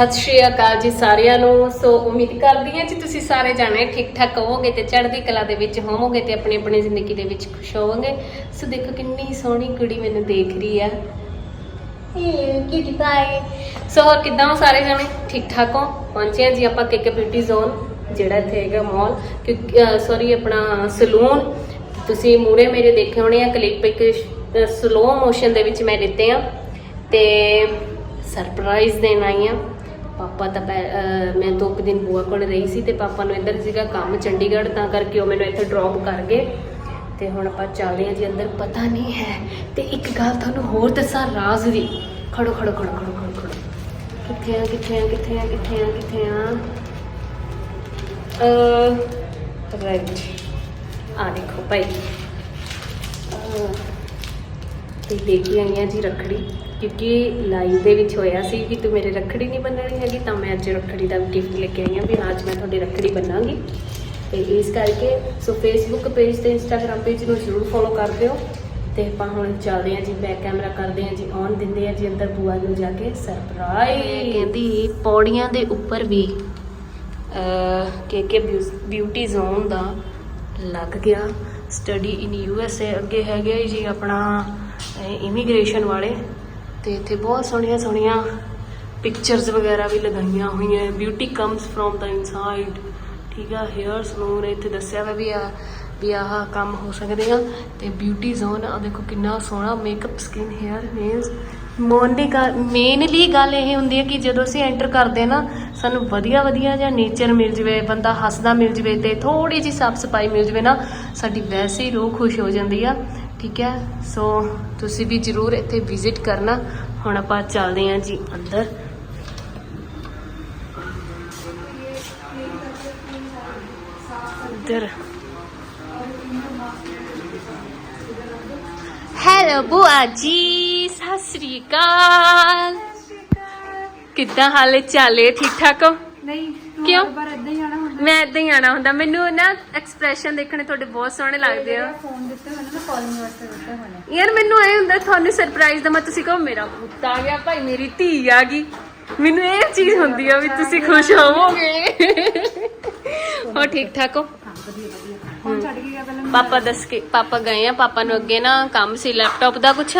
ਸਤਿ ਸ਼੍ਰੀ ਅਕਾਲ ਜੀ ਸਾਰਿਆਂ ਨੂੰ। ਸੋ ਉਮੀਦ ਕਰਦੀ ਹਾਂ ਜੀ ਤੁਸੀਂ ਸਾਰੇ ਜਾਣੇ ਠੀਕ ਠਾਕ ਹੋਵੋਗੇ ਤੇ ਚੜ੍ਹਦੀ ਕਲਾ ਦੇ ਵਿੱਚ ਹੋਵੋਗੇ ਤੇ ਆਪਣੀ ਆਪਣੀ ਜ਼ਿੰਦਗੀ ਦੇ ਵਿੱਚ ਖੁਸ਼ ਹੋਵੋਗੇ। ਸੋ ਦੇਖੋ ਕਿੰਨੀ ਸੋਹਣੀ ਕੁੜੀ ਮੈਨੂੰ ਦੇਖ ਰਹੀ ਆ। ਕਿਟੀ ਪਾਈ ਸੋ ਹੋਰ ਕਿੱਦਾਂ ਹੋ ਸਾਰੇ ਜਾਣੇ? ਠੀਕ ਠਾਕ ਹੋ? ਪਹੁੰਚੇ ਹਾਂ ਜੀ ਆਪਾਂ ਕੇਕੇ ਬਿਊਟੀ ਜ਼ੋਨ, ਜਿਹੜਾ ਇੱਥੇ ਹੈਗਾ ਮਾਲ। ਕਿਉਂਕਿ ਸੌਰੀ ਆਪਣਾ ਸਲੂਨ। ਤੁਸੀਂ ਮੂਰੇ ਮੇਰੇ ਦੇਖੇ ਹੋਣੇ ਆ ਕਲਿੱਪ, ਇੱਕ ਸਲੋ ਮੋਸ਼ਨ ਦੇ ਵਿੱਚ ਮੈਂ ਦਿੱਤੇ ਆ। ਤੇ ਸਰਪ੍ਰਾਈਜ਼ ਦੇਣ ਆਈ ਆ। ਪਾਪਾ ਤਾਂ ਪਹਿ- ਮੈਂ ਦੋ ਕੁ ਦਿਨ ਬੂਆ ਕੋਲ ਰਹੀ ਸੀ ਤੇ ਪਾਪਾ ਨੂੰ ਇੱਧਰ ਸੀਗਾ ਕੰਮ ਚੰਡੀਗੜ੍ਹ, ਤਾਂ ਕਰਕੇ ਉਹ ਮੈਨੂੰ ਇੱਥੇ ਡ੍ਰੌਪ ਕਰ ਗਏ। ਤੇ ਹੁਣ ਆਪਾਂ ਚੱਲਦੇ ਹਾਂ ਜੀ ਅੰਦਰ, ਪਤਾ ਨਹੀਂ ਹੈ। ਤੇ ਇੱਕ ਗੱਲ ਤੁਹਾਨੂੰ ਹੋਰ ਦੱਸਾਂ, ਰਾਜ਼ ਦੀ। ਖੜੋ ਖੜੋ ਖੜੋ ਖੜੋ ਖੜੋ ਖੜੋ। ਕਿੱਥੇ ਆ ਕਿੱਥੇ ਆ ਕਿੱਥੇ ਆ ਕਿੱਥੇ ਆ ਕਿੱਥੇ ਆ? ਅ ਰਾਈਟ ਆ ਦੇਖੋ ਭਾਈ। ਤੇ ਲੈ ਕੇ ਆਈ ਆਈਆਂ ਜੀ ਰੱਖੜੀ, ਕਿਉਂਕਿ ਲਾਈਵ ਦੇ ਵਿੱਚ ਹੋਇਆ ਸੀ ਕਿ ਤੂੰ ਮੇਰੇ ਰੱਖੜੀ ਨਹੀਂ ਬੰਨਣੀ ਹੈਗੀ, ਤਾਂ ਮੈਂ ਅੱਜ ਰੱਖੜੀ ਦਾ ਗਿਫਟ ਲੈ ਕੇ ਆਈ ਹਾਂ ਵੀ ਅੱਜ ਮੈਂ ਤੁਹਾਡੀ ਰੱਖੜੀ ਬੰਨਾਂਗੀ। ਤੇ ਇਸ ਕਰਕੇ, ਸੋ ਫੇਸਬੁੱਕ ਪੇਜ ਤੇ ਇੰਸਟਾਗ੍ਰam ਪੇਜ ਨੂੰ ਜ਼ਰੂਰ ਫੋਲੋ ਕਰ ਦਿਓ। ਤੇ ਆਪਾਂ ਹੁਣ ਚੱਲਦੇ ਹਾਂ ਜੀ ਬੈਕ ਕੈਮਰਾ ਕਰਦੇ ਹਾਂ ਜੀ ਔਨ ਦਿੰਦੇ ਹਾਂ ਜੀ ਅੰਦਰ ਬੂਆ ਨੂੰ ਜਾ ਕੇ ਸਰਪ੍ਰਾਈਜ਼ ਕਹਿੰਦੀ, ਪੌੜੀਆਂ ਦੇ ਉੱਪਰ ਵੀ ਕੇ ਕੇ ਬਿਊਟੀ ਜ਼ੋਨ ਦਾ ਲੱਗ ਗਿਆ। Study in U S A ਅੱਗੇ ਹੈਗੇ ਜੀ ਆਪਣਾ ਇਮੀਗ੍ਰੇਸ਼ਨ ਵਾਲੇ। ਤੇ ਇੱਥੇ ਬਹੁਤ ਸੋਹਣੀਆਂ ਸੋਹਣੀਆਂ ਪਿਕਚਰਸ ਵਗੈਰਾ ਵੀ ਲਗਾਈਆਂ ਹੋਈਆਂ beauty comes from the inside ਠੀਕ ਆ ਹੇਅਰ ਸਲੂਨ ਇੱਥੇ ਦੱਸਿਆ ਵਾ ਵੀ ਆ, ਵੀ ਆਹ ਕੰਮ ਹੋ ਸਕਦੇ ਆ। ਤੇ ਬਿਊਟੀ ਜ਼ੋਨ ਆ ਦੇਖੋ ਕਿੰਨਾ ਸੋਹਣਾ makeup skin hair nails mainly mainly ਗੱਲ ਇਹ ਹੁੰਦੀ ਹੈ ਕਿ ਜਦੋਂ ਅਸੀਂ ਐਂਟਰ ਕਰਦੇ ਨਾ, ਸਾਨੂੰ ਵਧੀਆ ਵਧੀਆ ਜਿਹਾ ਨੇਚਰ ਮਿਲ ਜਵੇ, ਬੰਦਾ ਹੱਸਦਾ ਮਿਲ ਜਵੇ ਤੇ ਥੋੜੀ ਜੀ ਸਾਫ਼ ਸਫ਼ਾਈ ਮਿਲ ਜਵੇ ਨਾ, ਸਾਡੀ ਵੈਸੇ ਹੀ ਰੂਹ ਖੁਸ਼ ਹੋ ਜਾਂਦੀ ਆ। ਠੀਕ ਹੈ? ਸੋ ਤੁਸੀਂ ਵੀ ਜਰੂਰ ਇੱਥੇ ਵਿਜ਼ਿਟ ਕਰਨਾ। ਹੁਣ ਆਪਾਂ ਚੱਲਦੇ ਹਾਂ ਜੀ ਅੰਦਰ। ਇੱਧਰ ਹੈਲੋ ਬੁਆ ਜੀ। ਸਤਿ ਸ੍ਰੀ ਅਕਾਲ। ਕਿੱਦਾਂ ਹਾਲੇ ਚਾਲੇ ਠੀਕ ਠਾਕ ਹੋ? ਨਹੀਂ ਕਿਉਂ? ਪਰ ਇਦਾਂ ਹੀ ਆਣਾ ਮੈਂ ਇਦਾਂ ਹੀ ਆਣਾ ਹੁੰਦਾ। ਮੈਨੂੰ ਨਾ ਐਕਸਪ੍ਰੈਸ਼ਨ ਦੇਖਣੇ ਤੁਹਾਡੇ ਬਹੁਤ ਸੋਹਣੇ ਲੱਗਦੇ ਆ। ਫੋਨ ਦਿੱਤੇ ਹੋਏ ਨੇ ਨਾ ਕਾਲਿੰਗ ਵਾਸਤੇ ਦਿੱਤੇ ਹੋਏ ਨੇ। ਯਾਰ ਮੈਨੂੰ ਐ ਹੁੰਦਾ ਤੁਹਾਨੂੰ ਸਰਪ੍ਰਾਈਜ਼ ਦਮਾ ਤੁਸੀਂ ਕਹੋ ਮੇਰਾ ਪੁੱਤ ਆ ਗਿਆ ਭਾਈ ਮੇਰੀ ਧੀ ਆ ਗਈ। ਮੈਨੂੰ ਇਹ ਚੀਜ਼ ਹੁੰਦੀ ਆ ਵੀ ਤੁਸੀਂ ਖੁਸ਼ ਹੋਵੋਗੇ। ਹੋ ਠੀਕ ਠਾਕ ਹੋ? ਹਾਂ ਵਧੀਆ ਵਧੀਆ। ਫੋਨ ਛੱਡ ਕੇ ਗਿਆ ਪਹਿਲਾਂ? ਮੈਨੂੰ ਪਾਪਾ ਦੱਸ ਕੇ ਪਾਪਾ ਗਏ ਆ ਪਾਪਾ ਨੂੰ ਅੱਗੇ ਨਾ ਕੰਮ ਸੀ ਲੈਪਟਾਪ ਦਾ ਕੁਛ।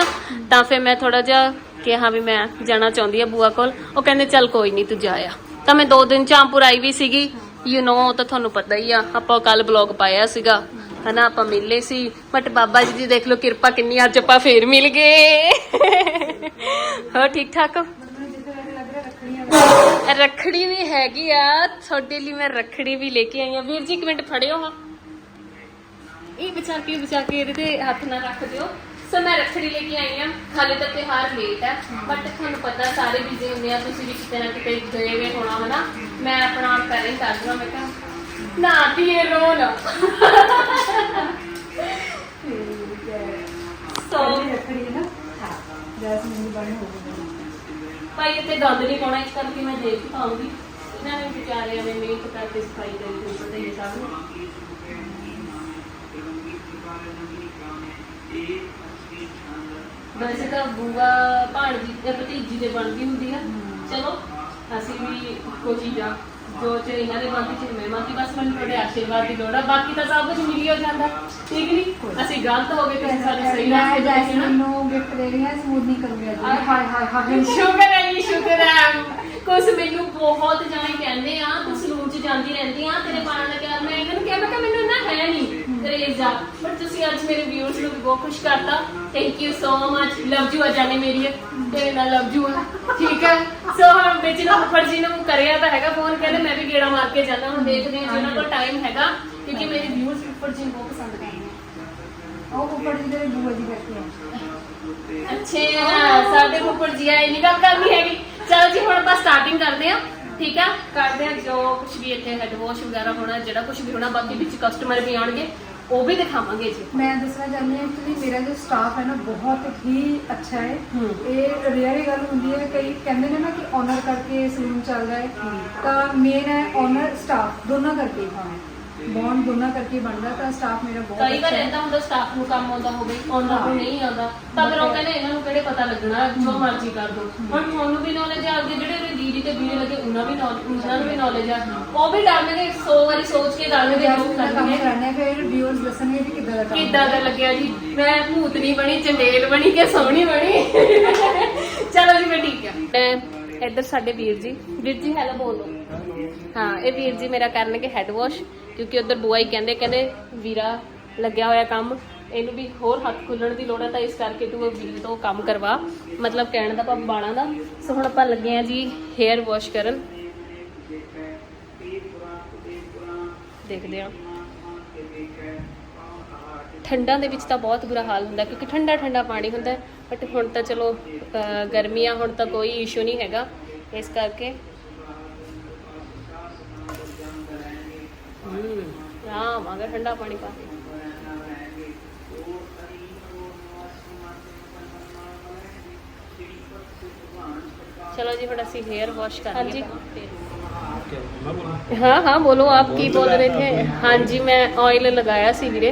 ਤਾਂ ਫਿਰ ਮੈਂ ਥੋੜਾ ਜਿਹਾ ਕਿਹਾ ਵੀ ਮੈਂ ਜਾਣਾ ਚਾਹੁੰਦੀ ਆ ਬੂਆ ਕੋਲ। ਉਹ ਕਹਿੰਦੇ ਚੱਲ ਕੋਈ ਨਹੀਂ ਤੂੰ ਜਾ ਆ। ਤਾਂ ਮੈਂ ਦੋ ਦਿਨ ਚਾਂਪੁਰ ਆਈ ਵੀ ਸੀਗੀ। ਯੂ نو ਤਾਂ ਤੁਹਾਨੂੰ ਪਤਾ ਹੀ ਆ, ਆਪਾਂ ਕੱਲ ਬਲੌਗ ਪਾਇਆ ਸੀਗਾ। ਹਨਾ, ਆਪਾਂ ਮਿਲੇ ਸੀ ਬਟ ਬਾਬਾ ਜੀ ਦੀ ਦੇਖ ਲਓ ਕਿਰਪਾ ਕਿੰਨੀ ਅੱਜ ਆਪਾਂ ਫੇਰ ਮਿਲ ਗਏ। ਹੋ ਠੀਕ ਠਾਕ ਹੋ? ਰੱਖੜੀ ਵੀ ਹੈਗੀ ਆ, ਤੁਹਾਡੇ ਲਈ ਮੈਂ ਰੱਖੜੀ ਵੀ ਲੈ ਕੇ ਆਈ ਆ। ਵੀਰ ਜੀ, ਇੱਕ ਮਿੰਟ ਫੜਿਓ ਹਾਂ। ਇਹ ਬਚਾ ਕੇ ਬਚਾ ਕੇ ਇਹਦੇ ਤੇ ਹੱਥ ਨਾ ਰੱਖ ਦਿਓ। ਸੋ ਮੈਂ ਰੱਖੜੀ ਲੈ ਕੇ ਆਈ ਆ ਹਾਲੇ ਤਾਂ ਤਿਉਹਾਰ ਲੇਟ ਹੈ ਬਟ ਤੁਹਾਨੂੰ ਪਤਾ ਸਾਰੇ ਬਿਜ਼ੀ ਹੁੰਦੇ ਆ ਤੁਸੀਂ ਵੀ ਕਿਤੇ ਨਾ ਕਿਤੇ ਗਏ ਹੋਏ ਹੋਣਾ ਹਨਾ? ਮੈਂ ਆਪਣਾ ਪਹਿਲਾਂ ਹੀ ਕਰ ਦਵਾਂ ਮੈਂ ਕਿਹਾ ਨਾ ਧੀਏ ਰੋ ਨਾ। ਸੋ ਰੱਖੜੀ ਹੈ ਨਾ ਹਾਂ ਜੈਸਮੀਨ ਦੀ ਬਣੀ ਭਾਈ ਇੱਥੇ ਗੰਦ ਨਹੀਂ ਪਾਉਣਾ ਇਸ ਕਰਕੇ ਮੈਂ ਦੇਖ ਪਾਉਂਗੀ। ਇਹਨਾਂ ਨੇ ਵਿਚਾਰਿਆਂ ਨੇ ਮਿਹਨਤ ਕਰਕੇ ਸਫ਼ਾਈ ਕਰੀ ਤੁਹਾਨੂੰ ਪਤਾ ਹੀ ਹੈ ਸਭ ਨੂੰ। ਵੈਸੇ ਤਾਂ ਬੂਆ ਭਾਣਜੀ ਤੇ ਭਤੀਜੀ ਦੇ ਬਣਦੀ ਹੁੰਦੀ ਆ। ਚਲੋ ਅਸੀਂ ਵੀ ਇੱਕੋ ਚੀਜ਼ ਆ। ਜੋ ਚ ਇਹਨਾਂ ਦੇ ਬਣਦੀ ਚ ਮੈਂ ਬਣਦੀ ਬਸ ਮੈਨੂੰ ਤੁਹਾਡੇ ਆਸ਼ੀਰਵਾਦ ਦੀ ਲੋੜ ਆ। ਬਾਕੀ ਤਾਂ ਸਭ ਕੁਝ ਮਿਲ ਹੀ ਹੋ ਜਾਂਦਾ। ਠੀਕ ਨਹੀਂ ਅਸੀਂ ਗਲਤ ਹੋ ਗਏ ਤੁਸੀਂ ਸਾਡੇ ਸਹੀ ਰਸਤੇ ਤੇ ਸੀ ਜੈਸਮੀਨ ਨਾ। ਨੂੰ ਗਿਫਟ ਦੇ ਰਹੀ ਹਾਂ ਸਮੂਥਨਿੰਗ ਕਰੂੰਗੀ ਅੱਜ। ਆਏ ਹਾਏ ਹਾਏ ਹਾਏ। ਸ਼ੁਕਰ ਹੈ ਜੀ ਸ਼ੁਕਰ ਹੈ। ਕੁਛ ਮੈਨੂੰ ਬਹੁਤ ਜਾਣੇ ਕਹਿੰਦੇ ਆ ਤੂੰ ਸਲੂਨ ਚ ਜਾਂਦੀ ਰਹਿੰਦੀ ਆ ਤੇਰੇ ਪਾਣ ਕਿਹਾ ਮੈਂ ਇਹਨਾਂ ਨੂੰ ਕਿਹਾ ਮੈਂ ਕਿ ਮੈਨੂੰ ਨਾ ਹੈ ਨਹੀਂ ਕਰੇਜ਼। ਆ ਬਟ ਤੁਸੀਂ ਅੱਜ ਮੇਰੇ ਵਿਊਅਰਸ ਨੂੰ ਵੀ ਬਹੁਤ ਖੁਸ਼ ਕਰਤਾ। Thank you so much love you ਆ ਜਾਨੇ ਮੇਰੀ। ਤੇਰੇ ਨਾਲ ਲਵ ਯੂ ਠੀਕ ਹੈ ਸੋ ਹੁਣ ਵਿੱਚ ਨਾ ਜੀ ਨੂੰ ਕਰਿਆ ਤਾਂ ਹੈਗਾ ਫੋਨ ਕਹਿੰਦੇ ਮੈਂ ਵੀ ਗੇੜਾ ਮਾਰ ਕੇ ਜਾਣਾ ਹੁਣ ਦੇਖਦੇ ਹਾਂ ਜੇ ਉਹਨਾਂ ਕੋਲ ਟਾਈਮ ਹੈਗਾ ਕਿਉਂਕਿ ਮੇਰੇ ਵਿਊਅਰਸ ਫੁੱਫੜ ਜੀ ਨੂੰ ਬਹੁਤ ਪਸੰਦ ਕਰਦੇ ਆ ਉਹ ਉੱਪਰ ਜੀ ਦੇ ਬੂਆ ਜੀ ਬੈਠੇ ਆ। ਅੱਛਾ ਸਾਡੇ ਫੁੱਫੜ ਜੀ ਆਏ ਨਹੀਂ ਗੱਲ ਕਰਨੀ ਹੈਗੀ। ਚਲੋ ਜੀ ਹੁਣ ਆਪਾਂ ਸਟਾਰਟਿੰਗ ਕਰਦੇ ਆ ਠੀਕ ਆ? ਕਰਦੇ ਆ ਜੋ ਕੁਝ ਵੀ ਇੱਥੇ ਹੈਡ ਵਾਸ਼ ਵਗੈਰਾ ਹੋਣਾ ਜਿਹੜਾ ਕੁਝ ਵੀ ਹੋਣਾ ਬਾਕੀ ਵਿੱਚ ਕਸਟਮਰ ਵੀ ਆਉਣਗੇ। ਉਹ ਵੀ ਦਿਖਾਵਾਂਗੇ ਜੀ ਮੈਂ ਦੱਸਣਾ ਚਾਹੁੰਦੀ ਹਾਂ ਕਿ ਮੇਰਾ ਜੋ ਸਟਾਫ ਹੈ ਨਾ ਬਹੁਤ ਹੀ ਅੱਛਾ ਹੈ। ਹੂੰ। ਇਹ ਰੇਅਰ ਗੱਲ ਹੁੰਦੀ ਹੈ ਕਈ ਕਹਿੰਦੇ ਨੇ ਨਾ ਕਿ ਓਨਰ ਕਰਕੇ ਸਲੂਨ ਚੱਲਦਾ ਹੈ। ਤਾਂ ਮੇਨ ਹੈ ਓਨਰ ਸਟਾਫ ਦੋਨਾਂ ਕਰਕੇ। ਬੌਂਡ ਦੋਨਾਂ ਕਰਕੇ ਬਣਦਾ ਤਾਂ ਸਟਾਫ ਮੇਰਾ ਬਹੁਤ ਕਈ ਵਾਰ ਇਦਾਂ ਹੁੰਦਾ ਸਟਾਫ ਨੂੰ ਕੰਮ ਆਉਂਦਾ ਹੋਵੇ ਉਹਨਾਂ ਨੂੰ ਨਹੀਂ ਆਉਂਦਾ ਤਾਂ ਫਿਰ ਉਹ ਕਹਿੰਦੇ ਇਹਨਾਂ ਨੂੰ ਕਿਹੜੇ ਪਤਾ ਲੱਗਣਾ ਜੋ ਮਰਜ਼ੀ ਕਰ ਦੋ। ਹੁਣ ਤੁਹਾਨੂੰ ਵੀ ਨੌਲੇਜ ਆ ਗਈ ਜਿਹੜੇ ਉਹਦੇ ਦੀਦੀ ਤੇ ਵੀਰੇ ਲੱਗੇ ਉਹਨਾਂ ਵੀ knowledge- ਉਹਨਾਂ ਨੂੰ ਵੀ ਨੌਲੇਜ ਆ। ਉਹ ਵੀ ਡਰਨਗੇ 100 ਵਾਰੀ ਸੋਚ ਕੇ ਡਰਨਗੇ ਜਦ ਜੋ ਕੰਮ ਕਰਨਗੇ ਕਰਾਣੇ ਫਿਰ ਵਿਊਅਰਸ ਦੱਸਣਗੇ ਕਿ ਕਿੱਦਾਂ ਦਾ ਕੰਮ ਕਿੱਦਾਂ ਦਾ ਲੱਗਿਆ ਜੀ। ਮੈਂ ਭੂਤਨੀ ਬਣੀ ਚੰਡੇਲ ਬਣੀ ਕਿ ਸੋਹਣੀ ਬਣੀ? ਚਲੋ ਜੀ ਮੈਂ ਠੀਕ ਆ। ਇੱਧਰ ਸਾਡੇ ਵੀਰ ਜੀ। ਵੀਰ ਜੀ ਹੈਲੋ ਬੋਲੋ। ਹਾਂ, ਇਹ ਵੀਰ ਜੀ ਮੇਰਾ ਕਰਨਗੇ ਹੈਡ ਵਾਸ਼ ਕਿਉਂਕਿ ਉਧਰ ਬੁਆ ਹੀ ਕਹਿੰਦੇ ਕਹਿੰਦੇ ਵੀਰਾ ਲੱਗਿਆ ਹੋਇਆ ਕੰਮ, ਇਹਨੂੰ ਵੀ ਹੋਰ ਹੱਥ ਖੁੱਲਣ ਦੀ ਲੋੜ ਹੈ ਤਾਂ ਇਸ ਕਰਕੇ ਤੂੰ ਵੀਰ ਤੋਂ ਕੰਮ ਕਰਵਾ। ਮਤਲਬ ਕਹਿਣ ਦਾ ਭਾਵ ਬਾਲਾਂ ਦਾ। ਸੋ ਹੁਣ ਆਪਾਂ ਲੱਗੇ ਆ ਜੀ ਹੇਅਰ ਵਾਸ਼ ਕਰਨ। ਦੇਖਦੇ ਆ ਠੰਡਾਂ ਦੇ ਵਿੱਚ ਤਾਂ ਬਹੁਤ ਬੁਰਾ ਹਾਲ ਹੁੰਦਾ ਕਿਉਂਕਿ ਠੰਡਾ ਠੰਡਾ ਪਾਣੀ ਹੁੰਦਾ ਬਟ ਹੁਣ ਤਾਂ ਚਲੋ ਅਹ, ਗਰਮੀਆਂ ਹੁਣ ਤਾਂ ਕੋਈ ਇਸ਼ੂ ਨਹੀਂ ਹੈਗਾ ਇਸ ਕਰਕੇ ਹੂੰ ਆ ਮਗਰ ਠੰਡਾ ਪਾਣੀ ਪਾ ਕੇ ਚਲੋ ਜੀ ਹੁਣ ਅਸੀਂ हेयर वॉश कर ਹਾਂਜੀ मैं बोलूं हाँ हाँ बोलो आप की बोल रहे थे हाँ जी मैं ऑयल लगाया ਸੀ ਵੀਰੇ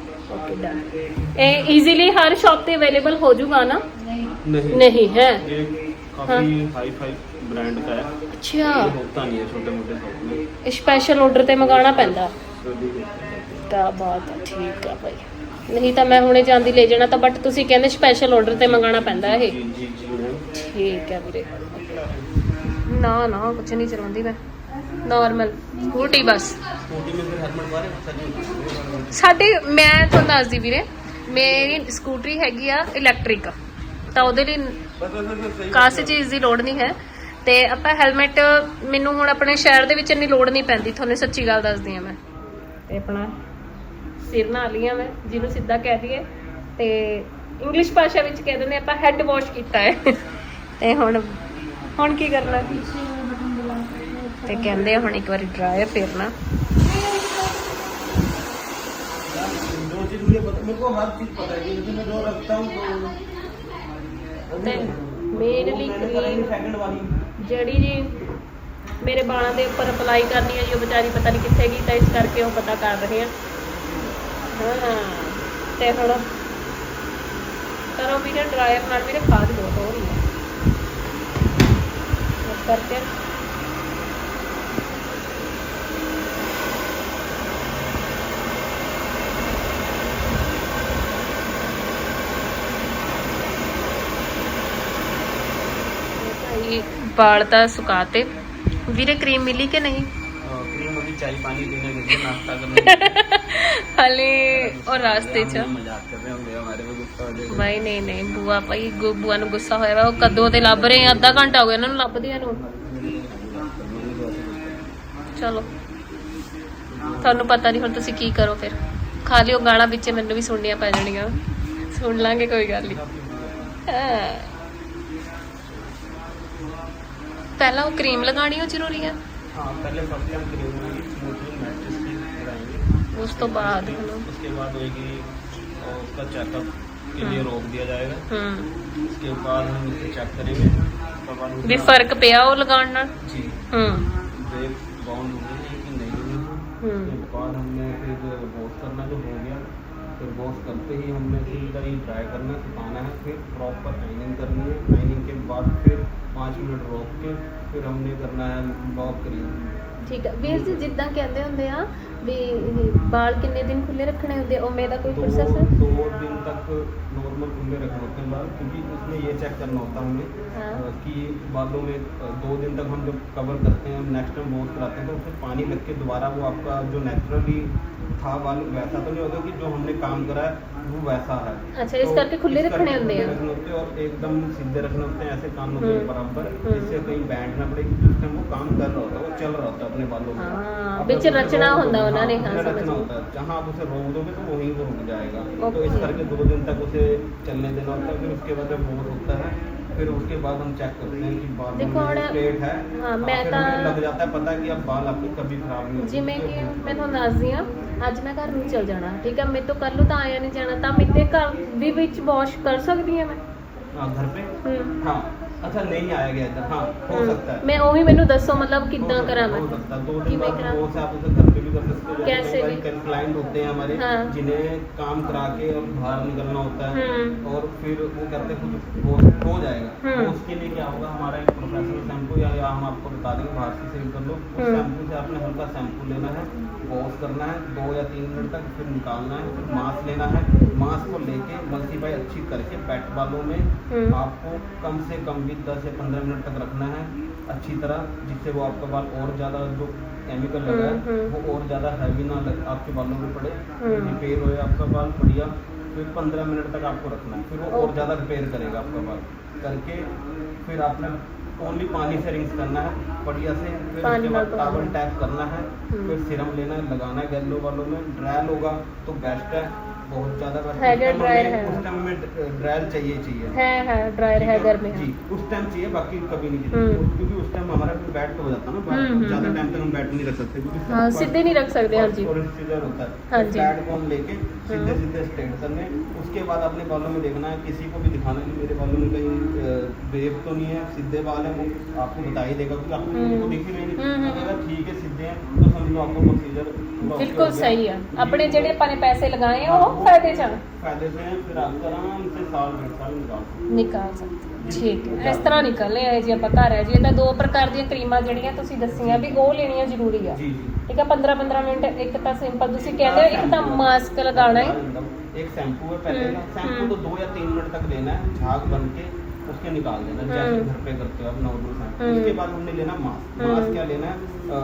ਓਕੇ ਡਨ ਇਹ ਈਜ਼ੀਲੀ ਹਰ ਸ਼ਾਪ ਤੇ ਅਵੇਲੇਬਲ ਹੋ ਜਾਊਗਾ ਨਾ ਨਹੀਂ नहीं नहीं है ये काफी हाई फाई ब्रांड का है ਅੱਛਾ ये होता नहीं है छोटे मोटे शॉप में ਸਪੈਸ਼ਲ ਆਰਡਰ ਤੇ ਮੰਗਾਉਣਾ ਪੈਂਦਾ जल्दी होता है। ਤਾਂ ਬਾਤ ਆ, ਠੀਕ ਆ ਭਾਈ ਨਹੀਂ ਤਾਂ ਮੈਂ ਹੁਣੇ ਜਾਂਦੀ ਲੈ ਜਾਣਾ ਤਾਂ ਬਟ ਤੁਸੀਂ ਕਹਿੰਦੇ ਸਪੈਸ਼ਲ ਆਰਡਰ ਤੇ ਮੰਗਾਉਣਾ ਪੈਂਦਾ ਇਹ जी जी जी मैम ਠੀਕ ਹੈ ਵੀਰੇ ਨਾ ਨਾ ਕੁਝ ਨਹੀਂ ਚਲਾਉਂਦੀ ਮੈਂ ਨਾਰਮਲ ਸਕੂਟੀ ਬਸ ਸਕੂਟੀ ਮੇ ਫਿਰ ਹਰਮਨ ਬਾਰੇ ਸੱਜੀ ਸਾਡੇ ਮੈਂ ਤੁਹਾਨੂੰ ਦੱਸਦੀ ਵੀਰੇ ਮੇਰੀ ਸਕੂਟਰੀ ਹੈਗੀ ਆ ਇਲੈਕਟ੍ਰਿਕ ਤਾਂ ਉਹਦੇ ਲਈ ਕਾਸੇ ਚੀਜ਼ ਦੀ ਲੋੜ ਨਹੀਂ ਹੈ। ਤੇ ਆਪਾਂ ਹੈਲਮਟ ਮੈਨੂੰ ਹੁਣ ਆਪਣੇ ਸ਼ਹਿਰ ਦੇ ਵਿੱਚ ਇੰਨੀ ਲੋੜ ਨਹੀਂ ਪੈਂਦੀ। ਤੁਹਾਨੂੰ ਸੱਚੀ ਗੱਲ ਦੱਸਦੀ ਆ ਮੈਂ। ਤੇ ਆਪਣਾ ਸਿਰ ਨਾ ਲੀਆਂ ਮੈਂ ਜਿਹਨੂੰ ਸਿੱਧਾ ਕਹਿ ਦਈਏ। ਤੇ ਇੰਗਲਿਸ਼ ਭਾਸ਼ਾ ਵਿੱਚ ਕਹਿ ਦਿੰਦੇ ਆਪਾਂ ਹੈੱਡ ਵਾਸ਼ ਕੀਤਾ ਹੈ। ਤੇ ਹੁਣ ਹੁਣ ਕੀ ਕਰਨਾ? ਤੇ ਕਹਿੰਦੇ ਆ ਹੁਣ ਇੱਕ ਵਾਰੀ ਡਰਾਇਰ ਫੇਰਨਾ जो चीज मुझे पता मेरे को हर चीज पता है कि जैसे मैं जो रखता हूँ तो ਤੇ ਮੇਰੇ ਲਈ मैंने करा ही ਕਰੀਮ सेकंड वाली ਜਿਹੜੀ ਜੀ ਮੇਰੇ ਬਾਲਾਂ ਦੇ ਉੱਪਰ ਅਪਲਾਈ ਕਰਨੀ ਹੈ ਜੀ ਉਹ ਵਿਚਾਰੀ ਪਤਾ ਨਹੀਂ ਕਿੱਥੇ ਗਈ ਤਾਂ ਇਸ ਕਰਕੇ ਉਹ ਪਤਾ ਕਰ ਰਹੇ ਆ ਹਾਂ ਤੇ ਹੁਣ ਕਰੋ ਵੀਰੇ ਡਰਾਇਰ ਨਾਲ ਮੇਰੇ ਖਾਦ ਬਹੁਤ ਹੋ ਰਹੀ ਹੈ ਇਸ ਕਰਕੇ ਵਾਲ ਤਾਂ ਸੁਕਾਤੇ। ਵੀਰੇ ਕਰੀਮ ਮਿਲੀ ਕਿ ਨਹੀਂ? ਕਰੀਮ ਉਹਦੀ ਚਾਈ ਪਾਣੀ ਪੀਣੇ ਦੇ ਨਾਸ਼ਤਾ ਕਰਨੇ ਹਲੇ ਔਰ ਰਾਸਤੇ ਚ। ਮਜ਼ਾਕ ਕਰ ਰਹੇ ਹੁੰਦੇ ਹਮਾਰੇ ਵੀ ਨੂੰ ਗੁੱਸਾ ਹੋਇਆ ਉਹ ਕਦੋਂ ਅੱਧਾ ਘੰਟਾ ਹੋ ਗਿਆ ਚਲੋ। ਤੁਹਾਨੂੰ ਪਤਾ ਨਹੀਂ ਹੁਣ ਤੁਸੀਂ ਕੀ ਕਰੋ ਫਿਰ। ਖਾਲੀ ਉਹ ਗਾਣਾ ਵਿੱਚ ਮੈਨੂੰ ਵੀ ਸੁਣਨੀਆਂ ਪੈ ਜਾਣੀਆਂ। ਸੁਣ ਲਾਂਗੇ ਕੋਈ ਗੱਲ ਨਹੀਂ। ਪਹਿਲਾਂ ਉਹ ਕਰੀਮ ਲਗਾਣੀ ਉਹ ਜ਼ਰੂਰੀ ਹੈ हाँ पहले सबसे हम क्रीम होगी स्मूथनिंग मैट्रेस की लगाएंगे ਉਸ ਤੋਂ ਬਾਅਦ ਹੁਣ उसके बाद होगी और उसका चेकअप के लिए रोक दिया जाएगा ਹੂੰ उसके बाद हम इसे चेक करेंगे उसके बाद ਵੀ उसका- ਫਰਕ ਪਿਆ ਉਹ ਲਗਾਉਣ ਨਾਲ जी ਹੂੰ ब्रेक बाउंड हुई है कि नहीं हुई है हम्म। उसके बाद हमने फिर वॉश करना जो हो गया फिर वॉश करते ही हमने सीधा ही ड्राई करना सुखाना है फिर प्रॉपर आइनिंग करनी है आइनिंग के बाद फिर पाँच मिनट रोक के फिर हमने करना है लॉक क्रीम ਠੀਕ ਹੈ ਵੀਰ ਜੀ ਜਿੱਦਾਂ ਕਹਿੰਦੇ ਹੁੰਦੇ ਆ ਵੀ ਇਹ ਵਾਲ ਕਿੰਨੇ ਦਿਨ ਖੁੱਲੇ ਰੱਖਣੇ ਹੁੰਦੇ ਆ ਉਵੇਂ ਦਾ ਕੋਈ दो ਪ੍ਰੋਸੈਸ ਹੈ दो दिन तक नॉर्मल खुले रखने होते हैं बाल क्योंकि उसमें ये चेक करना होता है हमें हाँ। अ, कि बालों में अ, दो दिन तक हम जब कवर करते हैं नेक्स्ट टाइम वॉश कराते हैं तो उसमें पानी लग के दोबारा वो आपका जो नेचुरली था बाल वैसा तो नहीं होगा कि जो हमने काम करा है वो वैसा है अच्छा, इस करके खुले इस रखने करके होते खुले हैं। रखने होते हैं और एकदम सीधे रखने होते हैं ऐसे कान होते हैं हम्म। बराबर हम्म। जिससे कहीं बैंड ना पड़े क्योंकि उस टाइम वो काम कर रहा होता है वो चल रहा होता है अपने बालों में हाँ, अब बीच अगर उसे रचना रोक होता दोगे, उन्होंने, हाँ, उसमें समझ रचना गई। होता है जहाँ आप उसे रोक दोगे तो वहीं वो रुक जाएगा तो ओके। इस करके दो दिन तक उसे चलने देना होता है फिर उसके बाद जब वॉश होता है फिर उसके बाद हम चेक करते हैं कि बाल देखो, में और- स्ट्रेट है हाँ, मैं फिर तो- हमें लग जाता है पता कि अब बाल आपके कभी खराब नहीं होते ਜਿਵੇਂ ਕਿ ਮੈਂ ਤੁਹਾਨੂੰ ਦੱਸਦੀ ਆ ਅੱਜ ਮੈਂ ਘਰ ਨੂੰ ਚਲ ਜਾਣਾ ਠੀਕ ਹੈ ਮੇਰੇ ਤੋਂ ਕੱਲ ਨੂੰ ਤਾਂ ਆਇਆ ਨਹੀਂ ਜਾਣਾ ਤਾਂ ਮੇਰੇ ਘਰ ਵੀ ਵਿੱਚ ਵਾਸ਼ ਕਰ ਸਕਦੀ ਆ ਮੈਂ हाँ घर पे ਹੂੰ हाँ अच्छा नहीं आया गया इधर हाँ हो हम्म। सकता है ਮੈਂ ਉਹੀ ਮੈਨੂੰ ਦੱਸੋ ਮਤਲਬ ਕਿੱਦਾਂ हो ਕਰਾਂ सकता- ਮੈਂ हो सकता है दो कि दिन मैं बाद करा- वो से आप उसे घर भी कर सकते हो कैसे भी? क्लाइंट होते हैं हमारे हाँ। जिन्हें काम करा के और बाहर निकलना होता है हम्म। और फिर वो कहते हैं कुछ हो, जाएगा हम्म। तो उसके लिए क्या होगा हमारा एक प्रोफेशनल शैम्पू या, या हम आपको बता देंगे बाहर से सेल कर लो उस हम्म। शैम्पू से आपने हल्का शैम्पू लेना है वॉश करना है दो या तीन मिनट तक फिर निकालना है फिर मास्क लेना है मास्क को लेके मल्टीपाई अच्छी करके पैट बालों में हम्म। आपको कम से कम भी दस या पंद्रह मिनट तक रखना है अच्छी तरह जिससे वो आपका बाल और ज़्यादा जो केमिकल लगा हम्म, है हम्म। वो और ज़्यादा हैवी ना लग आपके बालों में पड़े। हम्म। रिपेयर होए आपका बाल बढ़िया फिर पंद्रह मिनट तक आपको रखना है। फिर वो और ज़्यादा रिपेयर करेगा आपका बाल। करके फिर आपने ओनली पानी से रिंग्स करना है बढ़िया से। फिर उसके बाद टावल तो- टैप करना है। हम्म। फिर सिरम लेना है लगाना है गैलो वालों में। ड्रायल होगा तो बेस्ट है। बहुत ज़्यादा हेयर ड्रायर है। उस टाइम में ड्रायर चाहिए चाहिए। है है ड्रायर है घर में। जी उस टाइम चाहिए बाकी कभी नहीं चाहिए। हम्म। क्योंकि उस टाइम हमारा फिर बैट तो हो जाता है ना हम्म, हम्म, ज़्यादा टाइम तक हम बैट नहीं रख सकते क्योंकि हाँ सीधे नहीं रख सकते हाँ जी। और होता है। बैट को हम लेके सीधे हाँ। सीधे स्ट्रेट करने। उसके बाद अपने बालों में देखना है किसी को भी दिखाना नहीं मेरे बालों में कहीं वेव तो नहीं है सीधे बाल है वो। आपको बता ही देगा क्योंकि आपको दिख ही नहीं अगर ठीक है सीधे हैं तो समझ लो आपको प्रोसीजर बिल्कुल सही है। अपने जेडे अपने पैसे लगाए हैं वो फायदे से हैं फायदे से हैं फिर आप तरह इनसे साल डेढ़ साल निकाल सकते ਨਿਕਾਲ ਸਕਦੇ ਠੀਕ ਹੈ ਇਸ ਤਰ੍ਹਾਂ ਨਿਕਲਨੇ ਆ ਜੀ ਆਪਾਂ ਘਰ ਹੈ ਜੀ ਇਹਦਾ ਦੋ ਪ੍ਰਕਾਰ ਦੀਆਂ ਕਰੀਮਾਂ ਜਿਹੜੀਆਂ ਤੁਸੀਂ ਦੱਸੀਆਂ ਵੀ ਉਹ ਲੈਣੀਆਂ ਜ਼ਰੂਰੀ ਆ ਹੋ। जी जी ਠੀਕ ਆ 15 15 ਮਿੰਟ ਇੱਕ ਤਾਂ ਸਿੰਪਲ ਤੁਸੀਂ ਕਹਿੰਦੇ ਹੋ ਇੱਕ ਤਾਂ ਮਾਸਕ ਲਗਾਉਣਾ ਹੈ एक शैम्पू है पहले का हम्म, शैम्पू को दो या तीन मिनट तक लेना है झाग बन के उसके निकाल देना जैसे हम्म। घर पे करते हो आप नॉर्मल शैम्पू हम्म। उसके बाद हमने लेना मास्क हम्म। मास्क क्या लेना है अ,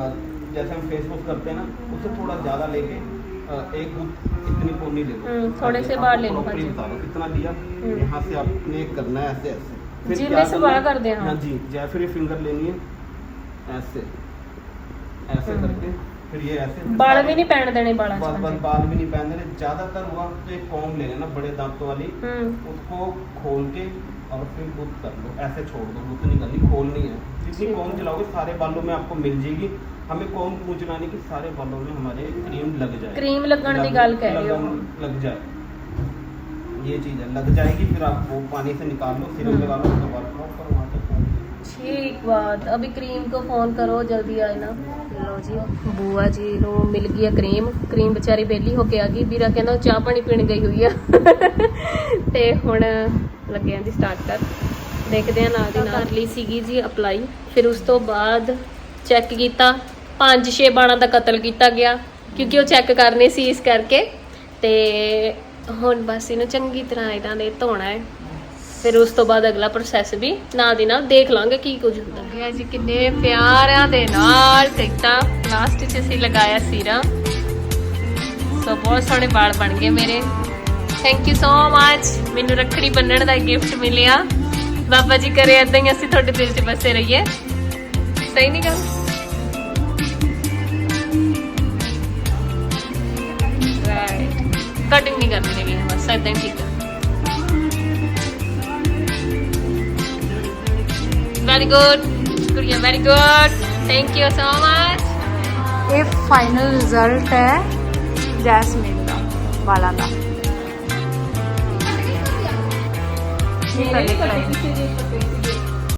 जैसे हम फेस वॉश करते हैं ना उससे थोड़ा ज़्यादा लेके एक बुक इतनी फोन नहीं ले लो थोड़े से बाहर ले लो बता दो कितना लिया यहाँ से आपने करना है ऐसे ऐसे जी मैं सुबह कर दे हाँ जी या फिर ये फिंगर लेनी है ऐसे ऐसे करके फिर ये ऐसे बाल भी नहीं पहन देने बाल बाल, बाल बाल भी नहीं पहन देने ज्यादातर हुआ तो एक कॉम ले लेना बड़े दांत वाली उसको खोल के और फिर गुद कर लो ऐसे छोड़ दो गुद नहीं करनी खोलनी है जितनी कॉम चलाओगे सारे बालों में आपको मिल जाएगी हमें कॉम क्यों चलानी कि सारे बालों में हमारे क्रीम लग जाए ਕਰੀਮ ਲੱਗਣ ਦੀ ਗੱਲ ਕਹਿ ਰਹੇ ਹੋ लग, लग जाए ये चीज है लग जाएगी फिर आप वो पानी से निकाल लो सिरम हम्म। लगा लो उसके बाद प्रॉपर वहाँ तक पहुँच जाए। ਠੀਕ ਬਾਤ ਅਭੀ ਕਰੀਮ ਕੋ ਫੋਨ ਕਰੋ ਜਲਦੀ ਆਏ ਨਾ ਲਓ ਜੀ ਬੂਆ ਜੀ ਨੂੰ ਮਿਲ ਗਈ ਆ ਕਰੀਮ ਕਰੀਮ ਵਿਚਾਰੀ ਬੇਲੀ ਹੋ ਕੇ ਆ ਗਈ ਵੀਰਾ ਕਹਿੰਦਾ ਉਹ ਚਾਹ ਪਾਣੀ ਪੀਣ ਗਈ ਹੋਈ ਆ ਤੇ ਹੁਣ ਲੱਗੇ ਆਂ ਜੀ ਸਟਾਰਟ ਕਰ ਦੇਖਦੇ ਆ ਨਾਲ ਦੀ ਨਾਲ ਕਰ ਲਈ ਸੀਗੀ ਜੀ ਅਪਲਾਈ ਫਿਰ ਉਸ ਤੋਂ ਬਾਅਦ ਚੈੱਕ ਕੀਤਾ ਪੰਜ ਛੇ ਬਾਣਾਂ ਦਾ ਕਤਲ ਕੀਤਾ ਗਿਆ, ਕਿਉਂਕਿ ਉਹ ਚੈੱਕ ਕਰਨੇ ਸੀ ਇਸ ਕਰਕੇ। ਤੇ ਹੁਣ ਬਸ ਇਹਨੂੰ ਚੰਗੀ ਤਰ੍ਹਾਂ ਇਹਨਾਂ ਦੇ ਧੋਣਾ ਹੈ। ਫਿਰ ਉਸ ਤੋਂ ਬਾਅਦ ਅਗਲਾ ਪ੍ਰੋਸੈਸ ਵੀ ਨਾਲ ਦੀ ਨਾਲ ਦੇਖ ਲਾਂਗੇ ਕੀ ਕੁਝ ਹੁੰਦਾ। ਹੈ ਜੀ, ਕਿੰਨੇ ਪਿਆਰਿਆਂ ਦੇ ਨਾਲ ਕੀਤਾ ਲਾਸਟ 'ਚ ਅਸੀਂ ਲਗਾਇਆ ਸੀਰਾ। ਸੋ ਬਹੁਤ ਸੋਹਣੇ ਵਾਲ ਬਣ ਗਏ ਮੇਰੇ। ਥੈਂਕ ਯੂ ਸੋ ਮਚ ਮੈਨੂੰ ਰੱਖੜੀ ਬੰਨਣ ਦਾ ਗਿਫਟ ਮਿਲਿਆ। ਬਾਬਾ ਜੀ ਕਰੇ, ਏਦਾਂ ਹੀ ਅਸੀਂ ਤੁਹਾਡੇ ਦਿਲ 'ਚ ਬਸੇ ਰਹੀਏ। ਸਹੀ ਨਹੀਂ ਗੱਲ? autentica. Very good. Good year, very good. Thank you so much. A final result hai Jasmine da